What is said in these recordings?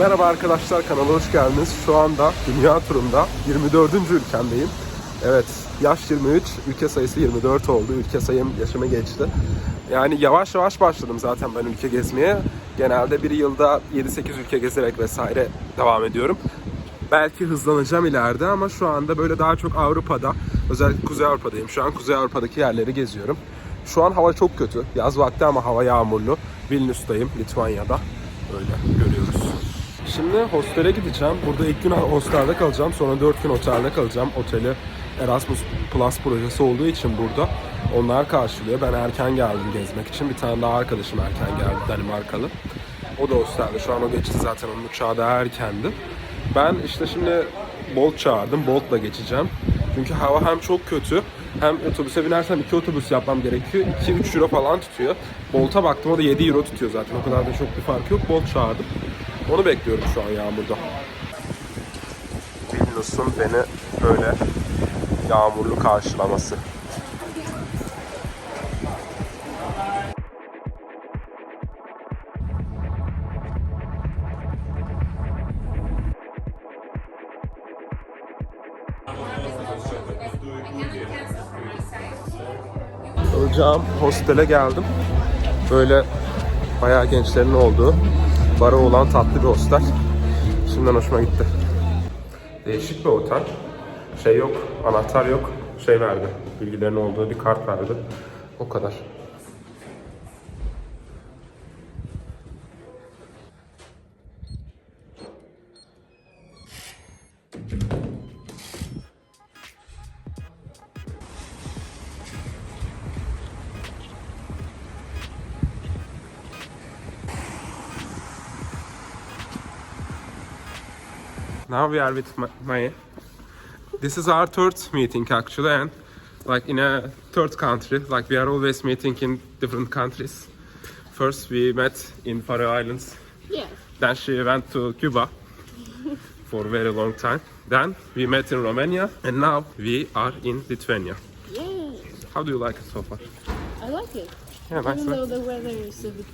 Merhaba arkadaşlar kanala hoş geldiniz. Şu anda dünya turunda 24. ülkemdeyim. Evet yaş 23, ülke sayısı 24 oldu. Ülke sayım yaşıma geçti. Yani yavaş yavaş başladım zaten ben ülke gezmeye. Genelde bir yılda 7-8 ülke gezerek vesaire devam ediyorum. Belki hızlanacağım ileride ama şu anda böyle daha çok Avrupa'da, özellikle Kuzey Avrupa'dayım. Şu an Kuzey Avrupa'daki yerleri geziyorum. Şu an hava çok kötü. Yaz vakti ama hava yağmurlu. Vilnius'tayım, Litvanya'da. Öyle görüyoruz. Şimdi hostele gideceğim. Burada ilk gün hostelde kalacağım. Sonra 4 gün otelde kalacağım. Oteli Erasmus Plus projesi olduğu için burada. Onlar karşılıyor. Ben erken geldim gezmek için. Bir tane daha arkadaşım erken geldi Danimarkalı. O da hostelde. Şu an o geçti zaten. Onun uçağı daha erkendi. Ben işte şimdi Bolt çağırdım. Bolt'la geçeceğim. Çünkü hava hem çok kötü hem otobüse binersem iki otobüs yapmam gerekiyor. 2-3 euro falan tutuyor. Bolt'a baktım o da 7 euro tutuyor zaten. O kadar da çok bir fark yok. Bolt çağırdım. Onu bekliyorum şu an yağmurda. Vilnius'un beni böyle yağmurlu karşılaması. Hocam hostele geldim. Böyle bayağı gençlerin olduğu, bara olan tatlı bir hostel. Şimdiden hoşuma gitti. Değişik bir otel. Şey yok, anahtar yok. Şey verdi, bilgilerin olduğu bir kart verdi. O kadar. Now we are with Maya. This is our third meeting actually, and like in a third country, like we are always meeting in different countries. First we met in Faroe Islands, Yes. then she went to Cuba for a very long time. Then we met in Romania, and now we are in Lithuania. Yay. How do you like it so far? I like it. Yeah, nice. Even though the weather is a bit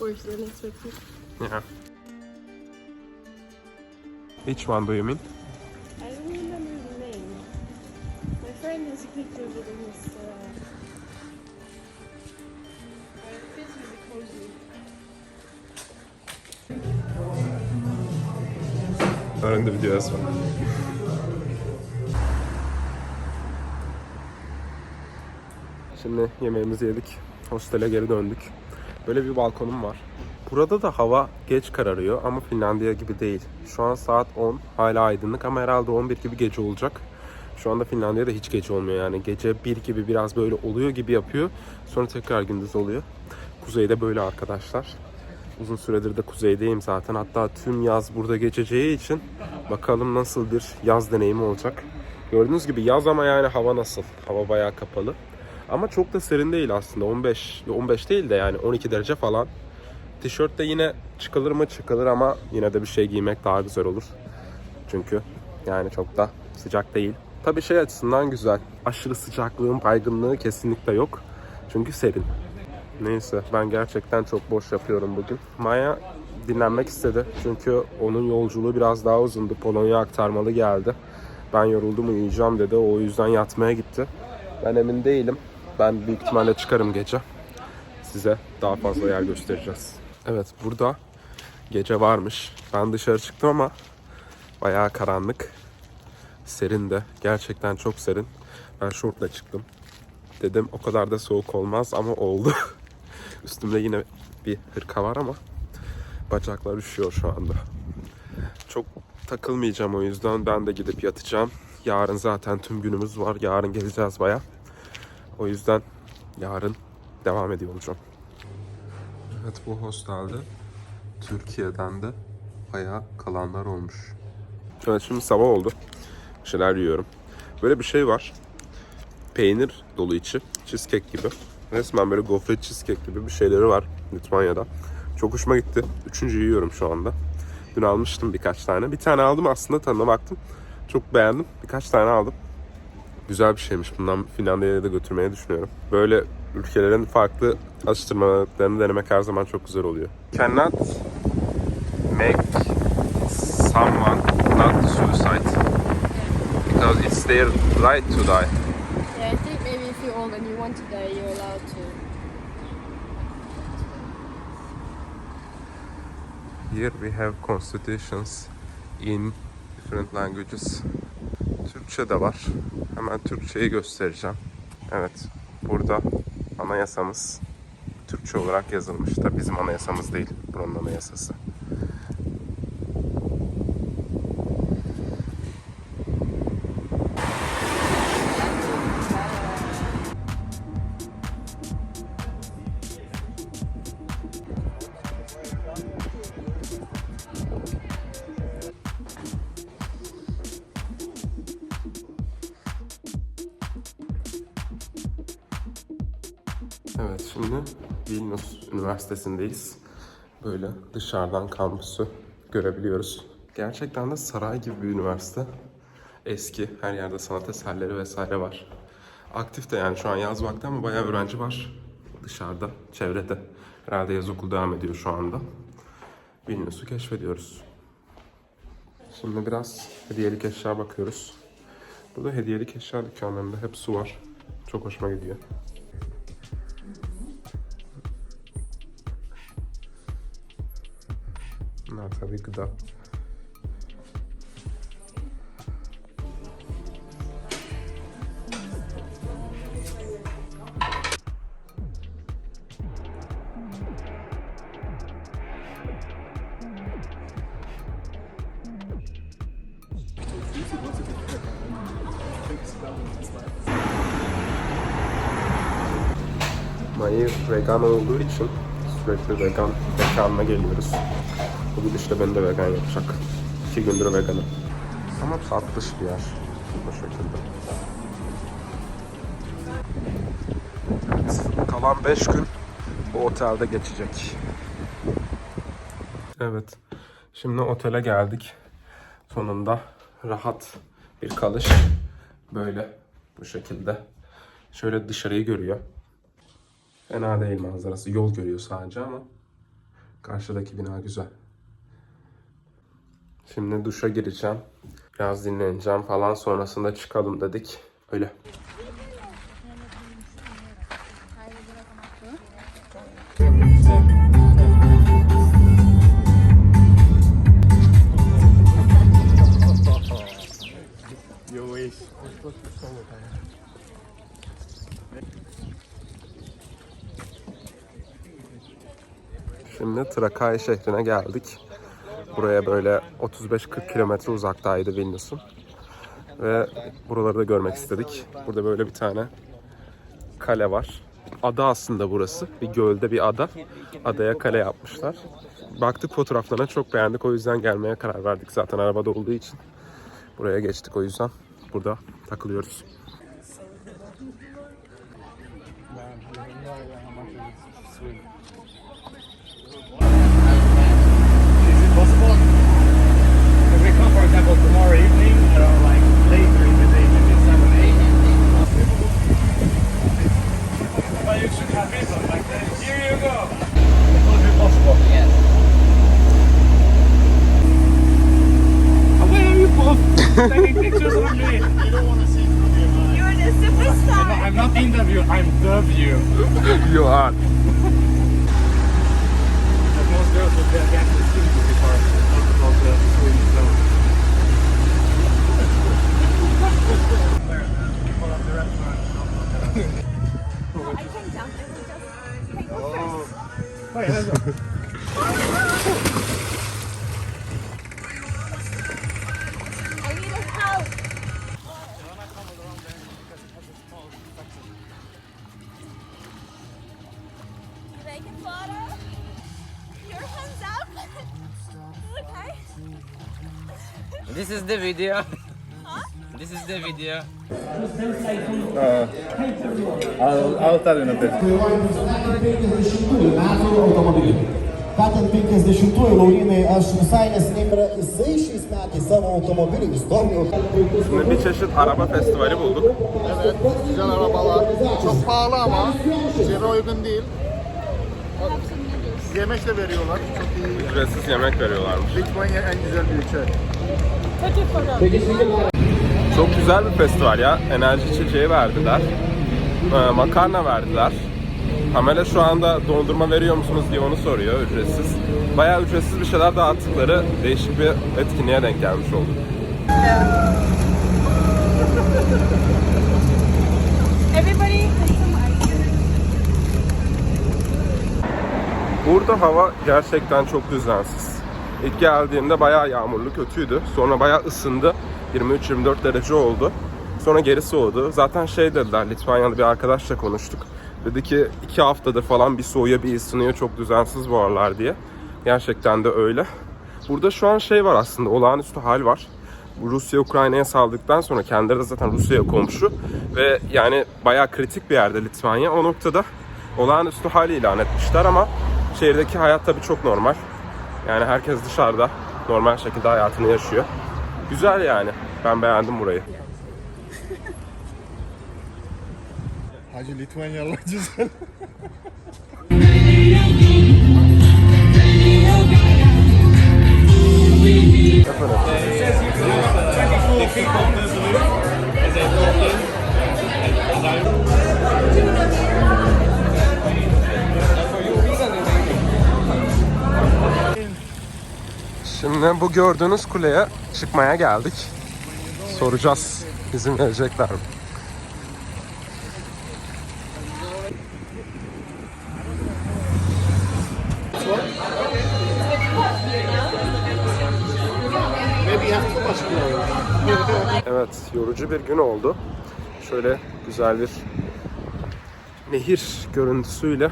worse than expected. Yeah. Which one do you mean? I don't remember the name. My friend has a picture. They're in the video as well. Şimdi yemeğimizi yedik. Hostele geri döndük. Böyle bir balkonum var. Burada da hava geç kararıyor ama Finlandiya gibi değil. Şu an saat 10. Hala aydınlık ama herhalde 11 gibi gece olacak. Şu anda Finlandiya'da hiç gece olmuyor yani. Gece 1 gibi biraz böyle oluyor gibi yapıyor. Sonra tekrar gündüz oluyor. Kuzeyde böyle arkadaşlar. Uzun süredir de kuzeydeyim zaten. Hatta tüm yaz burada geçeceği için bakalım nasıl bir yaz deneyimi olacak. Gördüğünüz gibi yaz ama yani hava nasıl? Hava bayağı kapalı. Ama çok da serin değil aslında. 15 15 değil de yani 12 derece falan. Tişört de yine çıkılır mı çıkılır ama yine de bir şey giymek daha güzel olur. Çünkü yani çok da sıcak değil. Tabii şey açısından güzel. Aşırı sıcaklığın baygınlığı kesinlikle yok. Çünkü serin. Neyse ben gerçekten çok boş yapıyorum bugün. Maya dinlenmek istedi. Çünkü onun yolculuğu biraz daha uzundu. Polonya aktarmalı geldi. Ben yoruldum uyuyacağım dedi. O yüzden yatmaya gitti. Ben emin değilim. Ben büyük ihtimalle çıkarım gece. Size daha fazla yer göstereceğiz. Evet burada gece varmış. Ben dışarı çıktım ama bayağı karanlık. Serin de. Gerçekten çok serin. Ben şortla çıktım. Dedim o kadar da soğuk olmaz ama oldu. Üstümde yine bir hırka var ama bacaklar üşüyor şu anda. Çok takılmayacağım o yüzden ben de gidip yatacağım. Yarın zaten tüm günümüz var. Yarın gezeceğiz baya. O yüzden yarın devam ediyor olacağım. Evet bu hostelde Türkiye'den de bayağı kalanlar olmuş. Evet şimdi sabah oldu. Bir şeyler yiyorum. Böyle bir şey var. Peynir dolu içi. Cheesecake gibi. Resmen böyle gofret cheesecake gibi bir şeyleri var Litvanya'da. Çok hoşuma gitti. Üçüncüyü yiyorum şu anda. Dün almıştım birkaç tane. Bir tane aldım aslında tadına baktım. Çok beğendim. Birkaç tane aldım. Güzel bir şeymiş. Bundan Finlandiya'ya da götürmeyi düşünüyorum. Böyle ülkelerin farklı atıştırmalarını denemek her zaman çok güzel oluyor. Cannot make someone not suicide because it's their right to die. Yeah, I think maybe if you're old and you want to die, you're allowed to. Here we have constitutions in different languages. Türkçe de var. Hemen Türkçeyi göstereceğim. Evet, burada anayasamız Türkçe olarak yazılmış. Tabii bizim anayasamız değil, buranın anayasası. Evet, şimdi Vilnius Üniversitesi'ndeyiz. Böyle dışarıdan kampüsü görebiliyoruz. Gerçekten de saray gibi bir üniversite. Eski, her yerde sanat eserleri vesaire var. Aktif de yani şu an yaz vakti ama bayağı öğrenci var dışarıda, çevrede. Herhalde yaz okulu devam ediyor şu anda. Vilnius'u keşfediyoruz. Şimdi biraz hediyelik eşya bakıyoruz. Burada hediyelik eşya dükkanlarında hep su var. Çok hoşuma gidiyor. Bunlar tabii gıda. Mayı vegan olduğu için sürekli vegan mekanına geliyoruz. Bugün işte beni de vegan yapacak. İki gündür veganım. Ama tatlış bir yer. Bu şekilde. Evet, kalan 5 gün bu otelde geçecek. Evet. Şimdi otele geldik. Sonunda rahat bir kalış. Böyle bu şekilde. Şöyle dışarıyı görüyor. Fena değil manzarası. Yol görüyor sadece ama karşıdaki bina güzel. Şimdi duşa gireceğim. Biraz dinleneceğim falan. Sonrasında çıkalım dedik. Öyle. Şimdi Trakay şehrine geldik. Buraya böyle 35-40 kilometre uzaktaydı Vilnius'un. Ve buraları da görmek istedik. Burada böyle bir tane kale var. Ada aslında burası. Bir gölde bir ada. Adaya kale yapmışlar. Baktık fotoğraflarına çok beğendik. O yüzden gelmeye karar verdik. Zaten arabada olduğu için. Buraya geçtik o yüzden. Burada takılıyoruz. tomorrow evening. Take a photo. Your hands up. okay. This is the video. This is the video. I'll, I'll tell you in a bit. Ką ten 50-ųjų Laurinai, aš visai neseniai pra- jisai šiais metais savo automobilį istorijų. Şimdi bir çeşit araba festivali bulduk. Evet, güzel arabalar. Çok pahalı ama cebe uygun değil. Yemek de veriyorlar. Çok iyi. Ücretsiz yemek veriyorlarmış. Lithuania en güzel bir ülke. Çok güzel bir festival ya. Enerji içeceği verdiler. Ee, makarna verdiler. Pamela şu anda dondurma veriyor musunuz diye onu soruyor ücretsiz. Bayağı ücretsiz bir şeyler dağıttıkları değişik bir etkinliğe denk gelmiş olduk. Burada hava gerçekten çok düzensiz. İlk geldiğimde bayağı yağmurlu, kötüydü. Sonra bayağı ısındı. 23-24 derece oldu. Sonra geri soğudu. Zaten şey dediler, Litvanyalı bir arkadaşla konuştuk. Dedi ki iki haftadır falan bir soğuyor bir ısınıyor çok düzensiz bu aralar diye. Gerçekten de öyle. Burada şu an şey var aslında olağanüstü hal var. Rusya Ukrayna'ya saldıktan sonra kendileri de zaten Rusya'ya komşu ve yani bayağı kritik bir yerde Litvanya. O noktada olağanüstü hal ilan etmişler ama şehirdeki hayat tabii çok normal. Yani herkes dışarıda normal şekilde hayatını yaşıyor. Güzel yani. Ben beğendim burayı. Hacı Litvanyalı güzel. Şimdi bu gördüğünüz kuleye çıkmaya geldik. Soracağız izin verecekler mi? Evet, yorucu bir gün oldu. Şöyle güzel bir nehir görüntüsüyle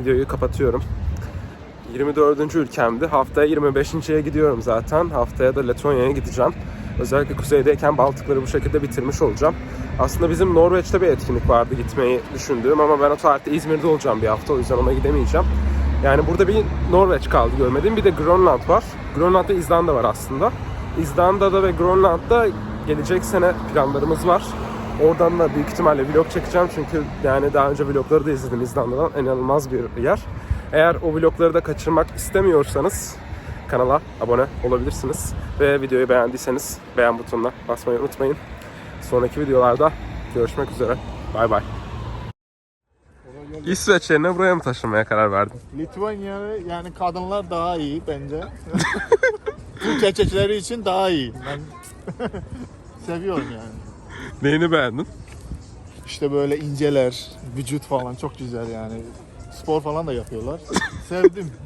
videoyu kapatıyorum. 24. ülkemdi. Haftaya 25.ye gidiyorum zaten. Haftaya da Letonya'ya gideceğim. Özellikle kuzeydeyken Baltıkları bu şekilde bitirmiş olacağım. Aslında bizim Norveç'te bir etkinlik vardı gitmeyi düşündüğüm ama ben o tarihte İzmir'de olacağım bir hafta o yüzden ona gidemeyeceğim. Yani burada bir Norveç kaldı görmediğim. Bir de Grönland var. Grönland'da İzlanda var aslında. İzlanda'da ve Grönland'da gelecek sene planlarımız var. Oradan da büyük ihtimalle vlog çekeceğim çünkü yani daha önce vlogları da izledim İzlanda'dan. İnanılmaz bir yer. Eğer o vlogları da kaçırmak istemiyorsanız kanala abone olabilirsiniz. Ve videoyu beğendiyseniz beğen butonuna basmayı unutmayın. Sonraki videolarda görüşmek üzere. Bay bay. İsveç yerine buraya mı taşınmaya karar verdin? Litvanya yani kadınlar daha iyi bence. Türk erkekleri için daha iyi. Ben seviyorum yani. Neyini beğendin? İşte böyle inceler, vücut falan çok güzel yani. Spor falan da yapıyorlar. Sevdim.